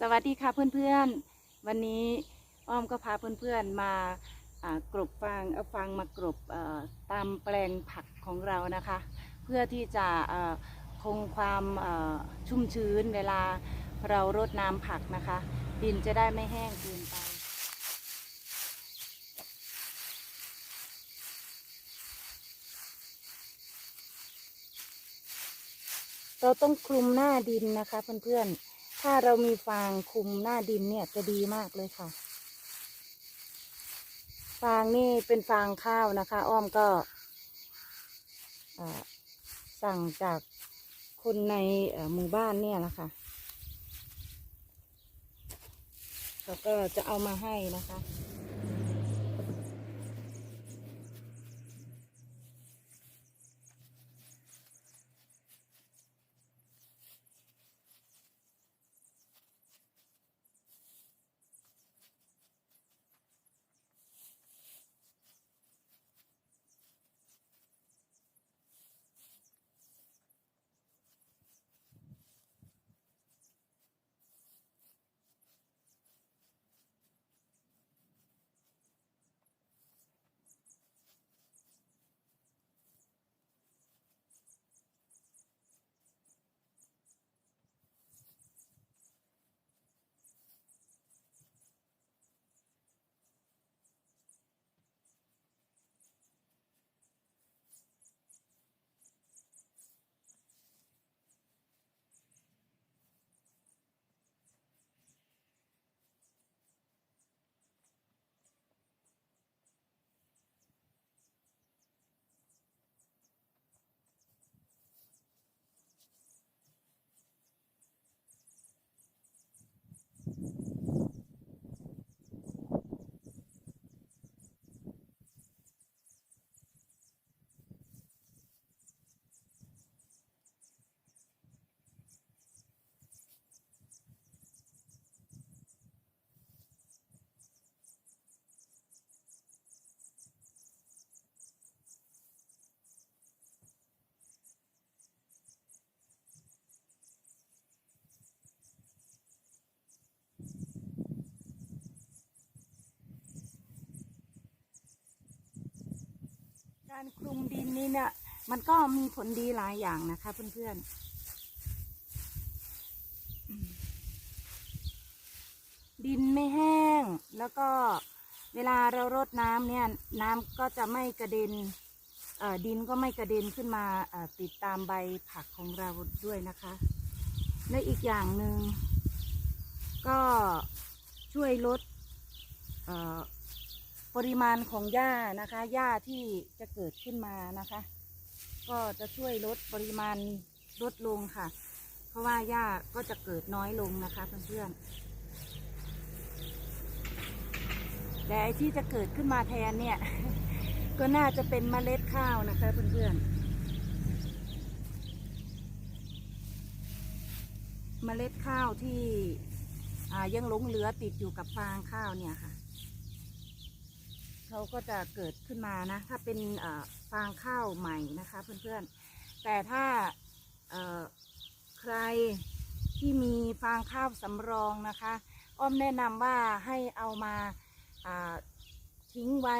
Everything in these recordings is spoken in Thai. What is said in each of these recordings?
สวัสดีค่ะเพื่อนๆ วันนี้อ้อมก็พาเพื่อนๆมากรบฟางเอาฟางมากรบตามแปลงผักของเรานะคะ เพื่อที่จะคงความชุ่มชื้นเวลาเรารดน้ำผักนะคะ ดินจะได้ไม่แห้งเกินไปเราต้องคลุมหน้าดินนะคะเพื่อนๆ ถ้าเรามีฟางคุมหน้าดินเนี่ยจะดีมากเลยค่ะ ฟางนี่เป็นฟางข้าวนะคะ อ้อมก็สั่งจากคนในหมู่บ้านเนี่ยแหละค่ะเขาก็จะเอามาให้นะคะ การคลุมดินนี่เนี่ยมันก็มีผลดีหลายอย่างนะคะ เพื่อนๆอืมดินไม่แห้ง แล้วก็เวลาเรารดน้ำเนี่ยน้ำก็จะไม่กระเด็นดินก็ไม่กระเด็นขึ้นมาติดตามใบผักของเราด้วยนะคะ และอีกอย่างหนึ่งก็ช่วยลด ปริมาณของหญ้านะคะหญ้าที่จะเกิดขึ้นมานะคะ ก็จะช่วยลดปริมาณลดลงค่ะ เพราะว่าหญ้าก็จะเกิดน้อยลงนะคะเพื่อนๆแต่ที่จะเกิดขึ้นมาแทนเนี่ย ก็น่าจะเป็นเมล็ดข้าวนะคะเพื่อนๆเมล็ดข้าวที่ยังหลงเหลือติดอยู่กับฟางข้าวเนี่ยค่ะ เขาก็จะเกิดขึ้นมานะ ถ้าเป็นฟางข้าวใหม่นะคะเพื่อนๆ แต่ถ้าใครที่มีฟางข้าวสำรองนะคะ อ้อมแนะนำว่าให้เอามาอ่าทิ้งไว้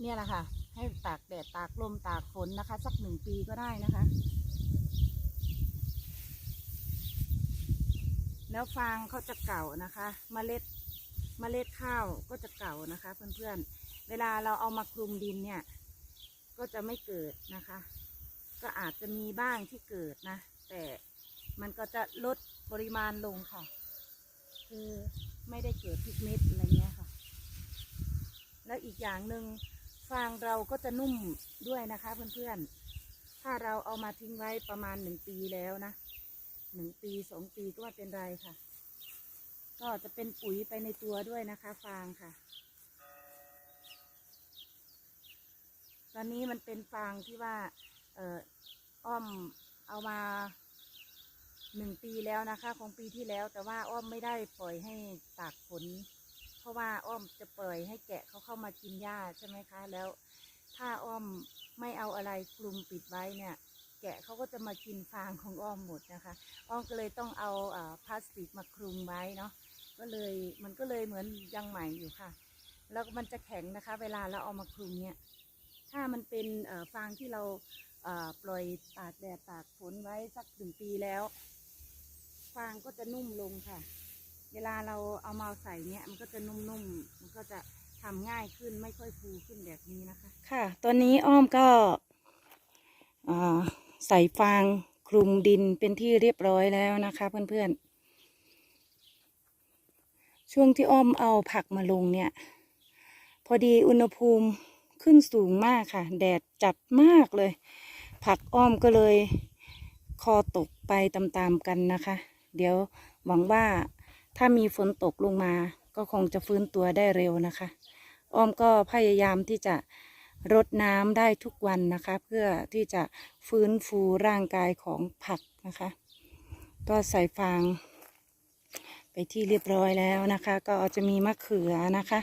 เนี่ยแหละค่ะ ให้ตากแดดตากลมตากฝนนะคะ สักหนึ่งปีก็ได้นะคะ แล้วฟางเขาจะเก่านะคะเมล็ดเมล็ดข้าวก็จะเก่านะคะเพื่อนๆ เวลาเราเอามาคลุมดินเนี่ย ก็จะไม่เกิดนะคะ ก็อาจจะมีบ้างที่เกิดนะ แต่มันก็จะลดปริมาณลงค่ะ คือไม่ได้เกิดทุกเม็ดอะไรเงี้ยค่ะ แล้วอีกอย่างหนึ่งฟางเราก็จะนุ่มด้วยนะคะเพื่อนๆ ถ้าเราเอามาทิ้งไว้ประมาณหนึ่งปีแล้วนะหนึ่งปีสองปีก็ไม่เป็นไรค่ะ ก็จะเป็นปุ๋ยไปในตัวด้วยนะคะ ฟางค่ะ ตอนนี้มันเป็นฟางที่ว่า เอ่ออ้อมเอามาหนึ่งปีแล้วนะคะ ของปีที่แล้ว แต่ว่าอ้อมไม่ได้ปล่อยให้ตากฝนเพราะว่าอ้อมจะปล่อยให้แกะเขาเข้ามากินหญ้าใช่ไหมคะ แล้ว ถ้าอ้อมไม่เอาอะไรคลุมปิดไว้เนี่ย แกะเขาก็จะมากินฟางของอ้อมหมดนะคะ อ้อมก็เลยต้องเอาอาพลาสติกมาคลุมไว้เนาะก็เลยมันก็เลยเหมือนยังใหม่อยู่ค่ะ แล้วมันจะแข็งนะคะ เวลาเราเอามาคลุมเนี่ย ถ้ามันเป็นฟางที่เราปล่อยตากแดดตากฝนไว้สักหนึ่งปีแล้ว ฟางก็จะนุ่มลงค่ะ เวลาเราเอามาใส่เนี่ยมันก็จะนุ่มๆมันก็จะทำง่ายขึ้นไม่ค่อยฟูขึ้นแบบนี้นะคะ ค่ะ ตอนนี้อ้อมก็ใส่ฟางคลุมดินเป็นที่เรียบร้อยแล้วนะคะเพื่อนๆ ช่วงที่อ้อมเอาผักมาลงเนี่ย พอดีอุณหภูมิ ขึ้นสูงมากค่ะ แดดจัดมากเลย ผักอ้อมก็เลยคอตกไปตามๆกันนะคะ เดี๋ยวหวังว่าถ้ามีฝนตกลงมา ก็คงจะฟื้นตัวได้เร็วนะคะ อ้อมก็พยายามที่จะรดน้ำได้ทุกวันนะคะ เพื่อที่จะฟื้นฟูร่างกายของผักนะคะ ก็ใส่ฟางไปที่เรียบร้อยแล้วนะคะ ก็จะมีมะเขือนะคะ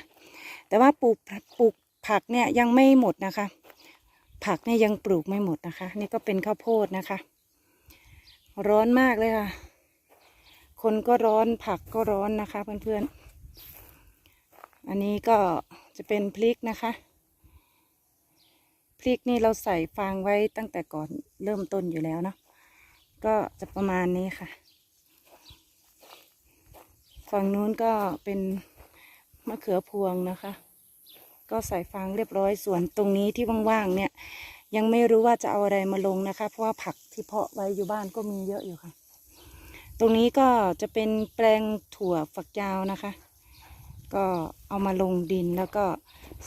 แต่ว่าปลูกปลูก ผักเนี่ยยังไม่หมดนะคะ ผักเนี่ยยังปลูกไม่หมดนะคะ นี่ก็เป็นข้าวโพดนะคะ ร้อนมากเลยค่ะ คนก็ร้อนผักก็ร้อนนะคะเพื่อนๆ อันนี้ก็จะเป็นพริกนะคะ พริกนี่เราใส่ฟางไว้ตั้งแต่ก่อนเริ่มต้นอยู่แล้วเนาะก็จะประมาณนี้ค่ะ ฝั่งนู้นก็เป็นมะเขือพวงนะคะ ก็ใส่ฟางเรียบร้อยส่วนตรงนี้ที่ว่างๆเนี่ย ยังไม่รู้ว่าจะเอาอะไรมาลงนะคะ เพราะว่าผักที่เพาะไว้อยู่บ้านก็มีเยอะอยู่ค่ะ ตรงนี้ก็จะเป็นแปลงถั่วฝักยาวนะคะ ก็เอามาลงดินแล้วก็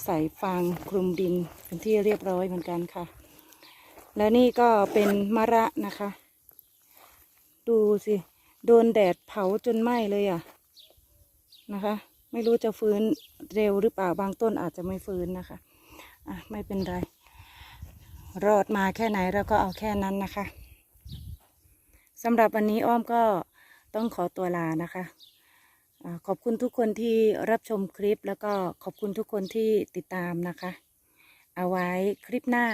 ใส่ฟางคลุมดินเป็นที่เรียบร้อยเหมือนกันค่ะ แล้วนี่ก็เป็นมะระนะคะ ดูสิ โดนแดดเผาจนไหม้เลยอะนะคะ ไม่รู้จะฟื้นเร็วหรือเปล่าบางต้นอาจจะไม่ฟื้นนะคะอะไม่เป็นไร รอดมาแค่ไหนเราก็เอาแค่นั้นนะคะสำหรับวันนี้อ้อมก็ต้องขอตัวลานะคะขอบคุณทุกคนที่รับชมคลิปแล้วก็ขอบคุณทุกคนที่ติดตามนะคะ เอาไว้คลิปหน้า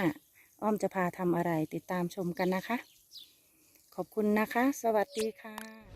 อ้อมจะพาทำอะไรติดตามชมกันนะคะ ขอบคุณนะคะ สวัสดีค่ะ